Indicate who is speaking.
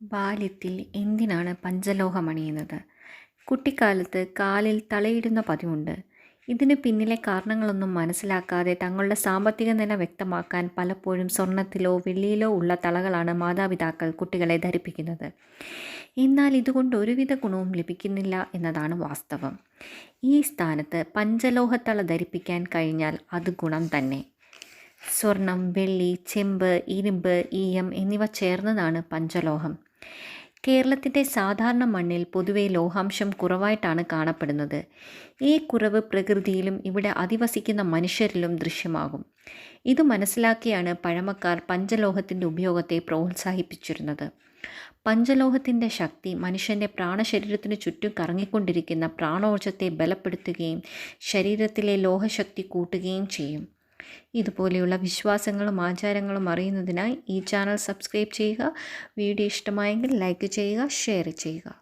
Speaker 1: ബാല്യത്തിൽ എന്തിനാണ് പഞ്ചലോഹം അണിയുന്നത്? കുട്ടിക്കാലത്ത് കാലിൽ തലയിടുന്ന പതിവുണ്ട്. ഇതിന് പിന്നിലെ കാരണങ്ങളൊന്നും മനസ്സിലാക്കാതെ തങ്ങളുടെ സാമ്പത്തിക നില വ്യക്തമാക്കാൻ പലപ്പോഴും സ്വർണത്തിലോ വെള്ളിയിലോ ഉള്ള തളകളാണ് മാതാപിതാക്കൾ കുട്ടികളെ ധരിപ്പിക്കുന്നത്. എന്നാൽ ഇതുകൊണ്ട് ഒരുവിധ ഗുണവും ലഭിക്കുന്നില്ല എന്നതാണ് വാസ്തവം. ഈ സ്ഥാനത്ത് പഞ്ചലോഹത്തള ധരിപ്പിക്കാൻ കഴിഞ്ഞാൽ അത് ഗുണം തന്നെ. സ്വർണം വെള്ളി ചെമ്പ് ഇരുമ്പ് ഈയം എന്നിവ ചേർന്നതാണ് പഞ്ചലോഹം. കേരളത്തിന്റെ സാധാരണ മണ്ണിൽ പൊതുവെ ലോഹാംശം കുറവായിട്ടാണ് കാണപ്പെടുന്നത്. ഈ കുറവ് പ്രകൃതിയിലും ഇവിടെ അധിവസിക്കുന്ന മനുഷ്യരിലും ദൃശ്യമാകും. ഇത് മനസ്സിലാക്കിയാണ് പഴമക്കാർ പഞ്ചലോഹത്തിന്റെ ഉപയോഗത്തെ പ്രോത്സാഹിപ്പിച്ചിരുന്നത്. പഞ്ചലോഹത്തിന്റെ ശക്തി മനുഷ്യന്റെ പ്രാണശരീരത്തിന് ചുറ്റും കറങ്ങിക്കൊണ്ടിരിക്കുന്ന പ്രാണോർജത്തെ ബലപ്പെടുത്തുകയും ശരീരത്തിലെ ലോഹശക്തി കൂട്ടുകയും ചെയ്യും. ഇതുപോലെയുള്ള വിശ്വാസങ്ങളും ആചാരങ്ങളും അറിയുന്നതിനായി ഈ ചാനൽ സബ്സ്ക്രൈബ് ചെയ്യുക. വീഡിയോ ഇഷ്ടമായെങ്കിൽ ലൈക്ക് ചെയ്യുക ഷെയർ ചെയ്യുക.